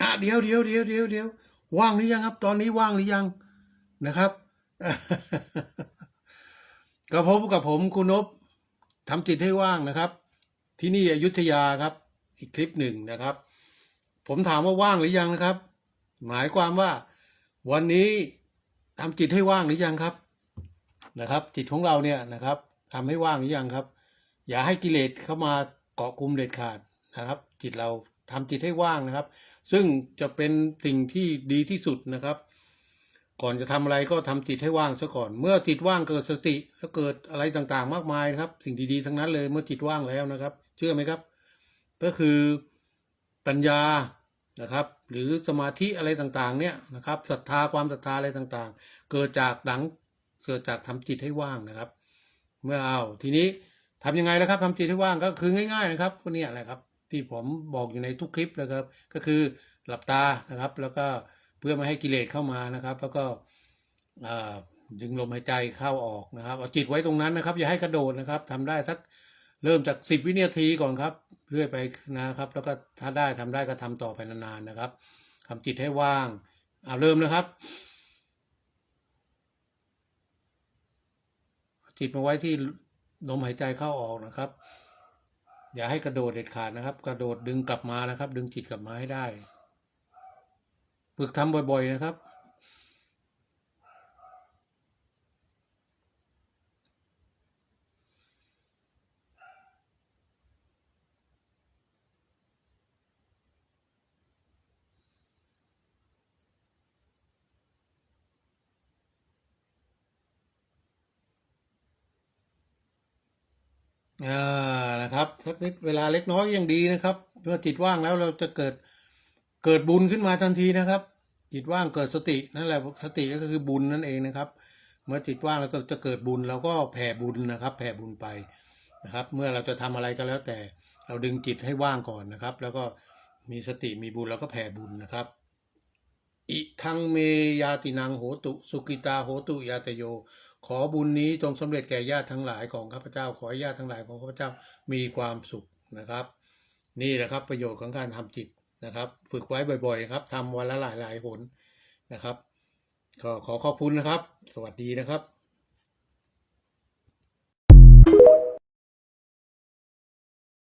อะเดี๋ยวเดี๋ยวเดี๋ยวเดี๋ยวเดี๋ยวว่างหรือยังครับ ตอนนี้ว่างหรือยังนะครับก็พบกับผมคุณนบทำจิตให้ว่างนะครับ ที่นี่อยุธยาครับ อีกคลิปหนึ่งนะครับ ผมถามว่าว่างหรือยังนะครับ หมายความว่าวันนี้ทำจิตให้ว่างหรือยังครับนะครับ จิตของเราเนี่ยนะครับทำให้ว่างหรือยังครับ อย่าให้กิเลสเข้ามาเกาะกลุ่มเด็ดขาดนะครับ จิตเรา ทำจิตให้ว่างนะครับ ซึ่งจะเป็นสิ่งที่ดีที่สุดนะครับ ก่อนจะทำอะไรก็ทำจิตให้ว่างซะก่อน เมื่อจิตว่างเกิดสติแล้วเกิดอะไรต่างๆ มากมายนะครับ สิ่งดีๆทั้งนั้นเลยเมื่อจิตว่างแล้วนะครับ เชื่อไหมครับ ก็คือปัญญานะครับ หรือสมาธิอะไรต่างๆ เนี่ยนะครับศรัทธาความศรัทธาอะไรต่างๆ เกิดจากหลังเกิดจากทำจิตให้ว่างนะครับ เมื่อเอาทีนี้ทำยังไงล่ะครับทำจิตให้ว่างก็คือง่าย ๆ นะครับก็เนี่ยแหละครับ ที่ผมบอกอยู่ในทุกคลิปนะครับ ก็คือหลับตานะครับ แล้วก็เพื่อไม่ให้กิเลสเข้ามานะครับ แล้วก็ดึงลมหายใจเข้าออกนะครับเอาจิตไว้ตรงนั้นนะครับ อย่าให้กระโดดนะครับทำได้สักเริ่มจากสิบวินาทีก่อนครับเรื่อยไปนะครับ แล้วก็ถ้าได้ทำได้ก็ทำต่อไปนานๆนะครับทำจิตให้ว่างเอาเริ่มนะครับจิตมาไว้ที่ลมหายใจเข้าออกนะครับ อย่าให้กระโดดเด็ดขาดนะครับ กระโดดดึงกลับมานะครับ ดึงจิตกลับมาให้ได้ฝึกทำบ่อยๆนะครับ อ่า นะครับ สักนิดเวลาเล็กน้อยยังดีนะครับ เมื่อจิตว่างแล้วเราจะเกิดเกิดบุญขึ้นมาทันทีนะครับ จิตว่างเกิดสตินั่นแหละสติก็คือบุญนั่นเองนะครับ เมื่อจิตว่างแล้วก็จะเกิดบุญเราก็แผ่บุญนะครับ แผ่บุญไปนะครับ เมื่อเราจะทำอะไรก็แล้วแต่เราดึงจิตให้ว่างก่อนนะครับ แล้วก็มีสติมีบุญเราก็แผ่บุญนะครับอิทังเมยาตินังโหตุ สุกิตาโหตุยาตโย ขอบุญนี้จงสำเร็จแก่ญาติทั้งหลายของข้าพเจ้า ขอให้ญาติทั้งหลายของข้าพเจ้ามีความสุขนะครับ นี่แหละครับประโยชน์ของการทำจิตนะครับ ฝึกไว้บ่อยๆครับทำวันละหลายๆหนนะครับขอขอขอบคุณนะครับ สวัสดีนะครับ